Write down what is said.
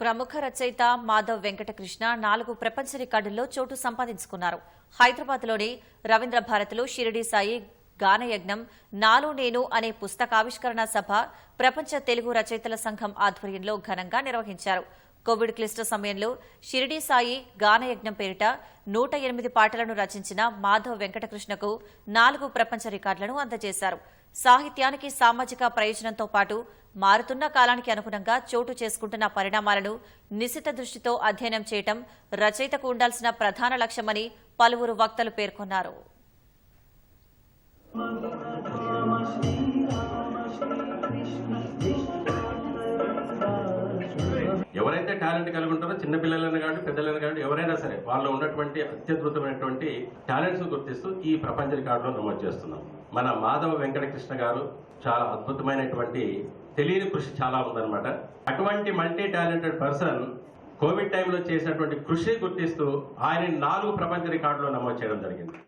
ప్రముఖ రచయిత మాధవ్ వెంకటకృష్ణ నాలుగు ప్రపంచ రికార్డుల్లో చోటు సంపాదించుకున్నారు. హైదరాబాద్లోని రవీంద్ర భారతిలో షిరిడి సాయి గానయజ్ఞం నాలు నేను అనే పుస్తకావిష్కరణ సభ ప్రపంచ తెలుగు రచయితల సంఘం ఆధ్వర్యంలో ఘనంగా నిర్వహించారు. కోవిడ్ క్లిష్ట సమయంలో షిరిడి సాయి గానయజ్ఞం పేరిట నూట ఎనిమిది పాటలను రచించిన మాధవ్ వెంకటకృష్ణకు నాలుగు ప్రపంచ రికార్డులను అందజేశారు. సాహిత్యానికి సామాజిక ప్రయోజనంతో పాటు మారుతున్న కాలానికి అనుగుణంగా చోటు చేసుకుంటున్న పరిణామాలను నిశిత దృష్టితో అధ్యయనం చేయటం రచయితకు ఉండాల్సిన ప్రధాన లక్ష్యమని పలువురు వక్తలు పేర్కొన్నారు. ఎవరైతే టాలెంట్ కలిగి ఉంటారో చిన్నపిల్లలను కానీ పెద్దలైనా కానీ ఎవరైనా సరే వాళ్ళు ఉన్నటువంటి అత్యద్భుతమైనటువంటి టాలెంట్స్ గుర్తిస్తూ ఈ ప్రపంచ రికార్డులో నమోదు చేస్తున్నాం. మన మాధవ వెంకటకృష్ణ గారు చాలా అద్భుతమైనటువంటి తెలియని కృషి చాలా ఉందన్నమాట. అటువంటి మల్టీ టాలెంటెడ్ పర్సన్ కోవిడ్ టైంలో చేసినటువంటి కృషి గుర్తిస్తూ ఆయన నాలుగు ప్రపంచ రికార్డులో నమోదు చేయడం జరిగింది.